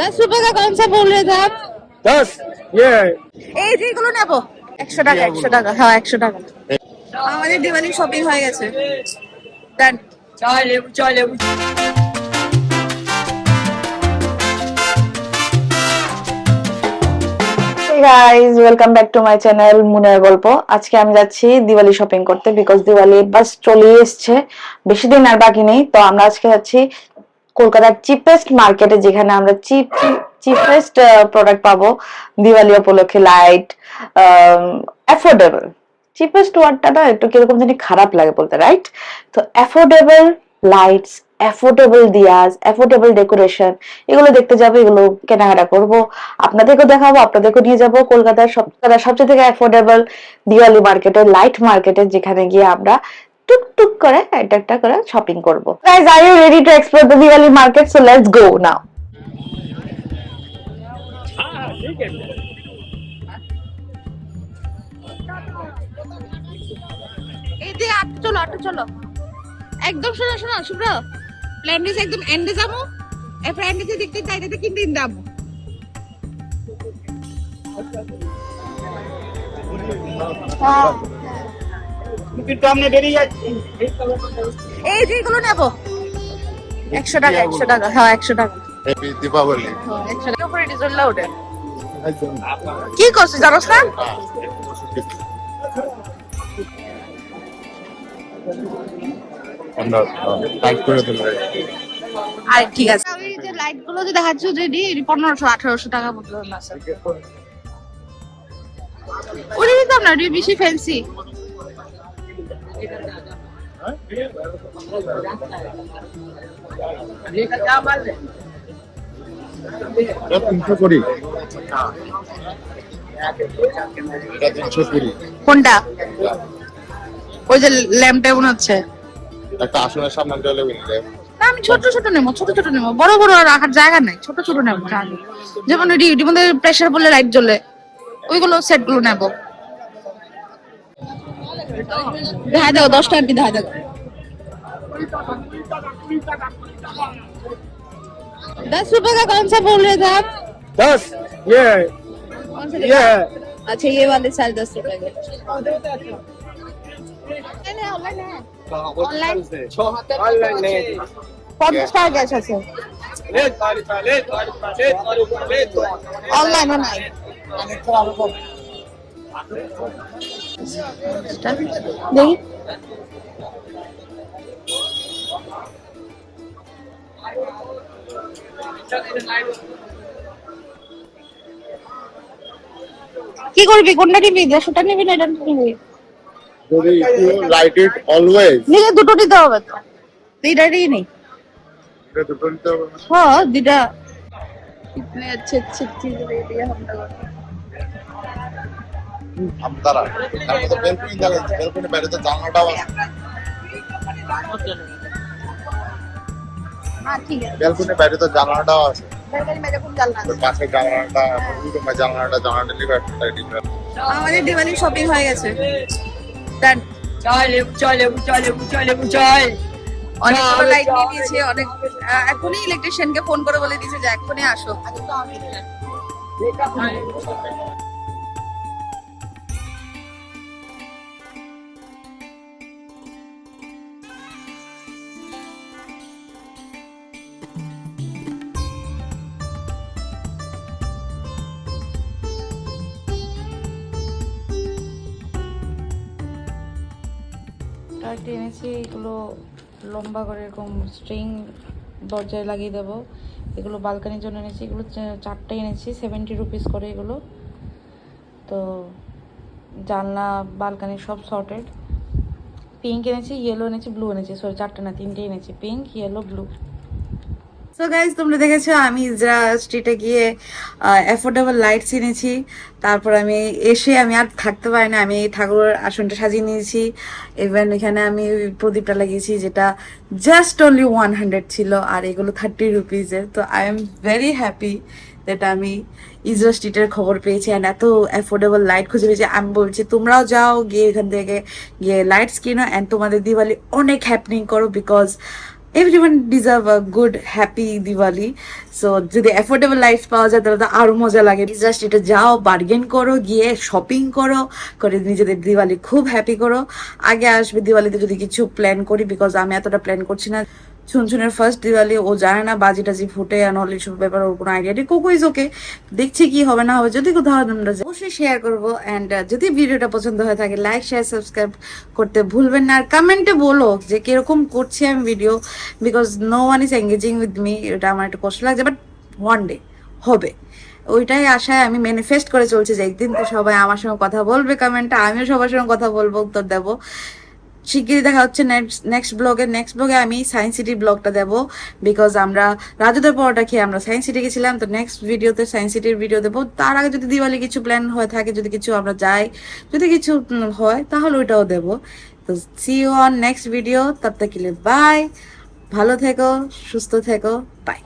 दस रुपए का कौन सा बोल रहे थे आप दस ये এই যে এগুলো নেবো একশো টাকা একশো টাকা হ্যাঁ একশো টাকা আমাদের দিওয়ালি শপিং হয়ে গেছে ডান চায় লেবু চায় লেবু guys welcome back to my channel মুনের গল্প আজকে আমি যাচ্ছি দিওয়ালি শপিং করতে বিকজ দিওয়ালি বাস চলে এসছে বেশি দিন আর বাকি নেই তো আমরা আজকে যাচ্ছি কলকাতার চিপেস্ট মার্কেটে যেখানে আমরা চিপ চিপেস্ট প্রোডাক্ট পাবো, দিওয়ালি উপলক্ষে লাইট অ্যাফোর্ডেবল চিপেস্ট ওয়ার্ডটা না একটু কীরকম জানি খারাপ লাগে বলতে রাইট তো affordable lights affordable diyas affordable decoration এগুলো দেখতে যাব, এগুলো কেনাকাটা করব। আপনাদেরকেও দেখাবো, আপনাদেরকেও নিয়ে যাব কলকাতার সব সবচেয়ে থেকে অ্যাফোর্ডেবল দিওয়ালি মার্কেটে লাইট মার্কেটে যেখানে গিয়ে আমরা টুকটুক করে একটা একটা করে শপিং করব। Guys are you ready to explore the Diwali market so let's go now এই দিকে আট চলো আট চলো। একদম শোনা শোনো শুভ্র। প্ল্যান্ডিস একদম এন্ডে যাব। এরপর এন্ডে দেখতে চাইতে কিনতে যাব। কিন্তু আপনি বেরিয়ে যাচ্ছি। এই যে এগুলো নেব। একশো টাকা একশো টাকা। হ্যাঁ একশো টাকা। দীপাবলি। একশো টাকা। উপরে ডিজেল লাউডে কি করছিস জানোস না? আর ঠিক আছে। আমি যে লাইটগুলো যে দেখাচ্ছ যে পনেরোশো আঠারোশো টাকা মতো আছে। ওটা বেশি ফ্যান্সি তিনশো কুড়ি। তিনশো কুড়ি। কোনটা? ওই যে ল্যাম্পটা মনে হচ্ছে। একটা আসনের সামনে গেলে না, আমি ছোট ছোট নেব ছোট ছোট নেব। বড় বড় রাখার জায়গা নাই ছোট ছোট নেব যেমন মধ্যে প্রেসার বলে লাইট জ্বলে ওইগুলো সেটগুলো নেব। দেখা দাও দশ টাকা কি দেখা দাও दस रुपए का कौन सा बोल रहे थे आप दस ये कौन सा ये है अच्छा ये वाले साढ़े दस रुपए के ऑनलाइन है ऑनलाइन ऑनलाइन नहीं পঞ্চাশ টাকা গ্যাস আছে ले तारी ले तारी ले तारी ले অনলাইনও নাই দেখি কি করবি কোনটা নিবি দেড়শোটা নিবি না এটা নিবি যদি ইউ লাইট ইট অলওয়েজ নিজে দুটো নিতে হবে তো দুইটারই নেই এটা দুটো নিতে হবে না। हाँ दीदा इतने अच्छे अच्छे चीज दे दिया हम लोगों ने আপনারা তারপরে তো হ্যাঁ, আমাদের শপিং হয়ে গেছে। চলে চলে অনেক দিয়েছে অনেক এখনই ইলেকট্রিশিয়ানকে ফোন করে বলে দিয়েছে যে এখনই আসো। কয়েকটি এনেছি, এগুলো লম্বা করে এরকম স্ট্রিং দরজায় লাগিয়ে দেবো। এগুলো বালকানির জন্য এনেছি, এগুলো চারটে এনেছি সেভেন্টি রুপিস করে এগুলো। তো জানলা বালকানি সব সর্টেড পিঙ্ক এনেছি ইয়েলো এনেছি ব্লু এনেছি সরি চারটে না, তিনটে এনেছি pink yellow blue so guys তোমরা দেখেছ, আমি ইজরা স্ট্রিটে গিয়ে অ্যাফোর্ডেবল লাইটস এনেছি তারপর আমি এসে আমি আর থাকতে পারি না, আমি ঠাকুর আসনটা সাজিয়ে নিয়েছি। ইভেন এখানে আমি প্রদীপটা লাগিয়েছি, যেটা জাস্ট অনলি ওয়ান হান্ড্রেড ছিল, আর এগুলো থার্টি রুপিজের তো আই এম ভেরি হ্যাপি যেটা আমি ইজরা স্ট্রিটের খবর পেয়েছি অ্যান্ড এত অ্যাফোর্ডেবল লাইট খুঁজে পেয়েছি। আমি বলছি, তোমরাও যাও গিয়ে এখান থেকে গিয়ে লাইটস কিনো অ্যান্ড তোমাদের দিওয়ালি অনেক হ্যাপনিং করো because everyone deserve a good happy Diwali so যদি অ্যাফোর্ডেবল লাইফ পাওয়া যায়, তাহলে তো আরও মজা লাগে। জাস্ট এটা যাও বার্গেন করো, গিয়ে শপিং করো, করে নিজেদের দিওয়ালি খুব হ্যাপি করো। আগে আসবে দিওয়ালিতে যদি কিছু প্ল্যান করি বিকজ আমি এতটা প্ল্যান করছি না। ছুনছুনের ফার্স্ট দিওয়ালি, ও জানে না বাজি টাজি ফুটে নলে সব ব্যাপার ওর কোনো আইডিয়া কোকো ইজ ওকে দেখছি কি হবে না হবে, যদি কোথাও আমরা অবশ্যই শেয়ার করব। অ্যান্ড যদি ভিডিওটা পছন্দ হয়ে থাকে লাইক শেয়ার সাবস্ক্রাইব করতে ভুলবেন না। আর কমেন্টে বলো যে কীরকম করছি আমি video because no one is engaging with me এটা আমার একটু কষ্ট লাগছে বাট ওয়ান ডে হবে। ওইটাই আশায় আমি ম্যানিফেস্ট করে চলছি যে একদিন তো সবাই আমার সঙ্গে কথা বলবে কমেন্টটা আমিও সবার সঙ্গে কথা বলব, উত্তর দেবো। শিগগিরই দেখা হচ্ছে নেক্সট নেক্সট ব্লগে নেক্সট ব্লগে আমি সায়েন্স সিটি ব্লগটা দেবো বিকজ আমরা রাজুদের পরোটা খেয়ে আমরা সায়েন্স সিটি গেছিলাম। তো নেক্সট ভিডিওতে সায়েন্স সিটির ভিডিও দেবো। তার আগে যদি দিওয়ালি কিছু প্ল্যান হয়ে থাকে, যদি কিছু আমরা যাই, যদি কিছু হয়, তাহলে ওইটাও দেবো। তো see you on next video তব তক বাই ভালো থেকো, সুস্থ থেকো। বাই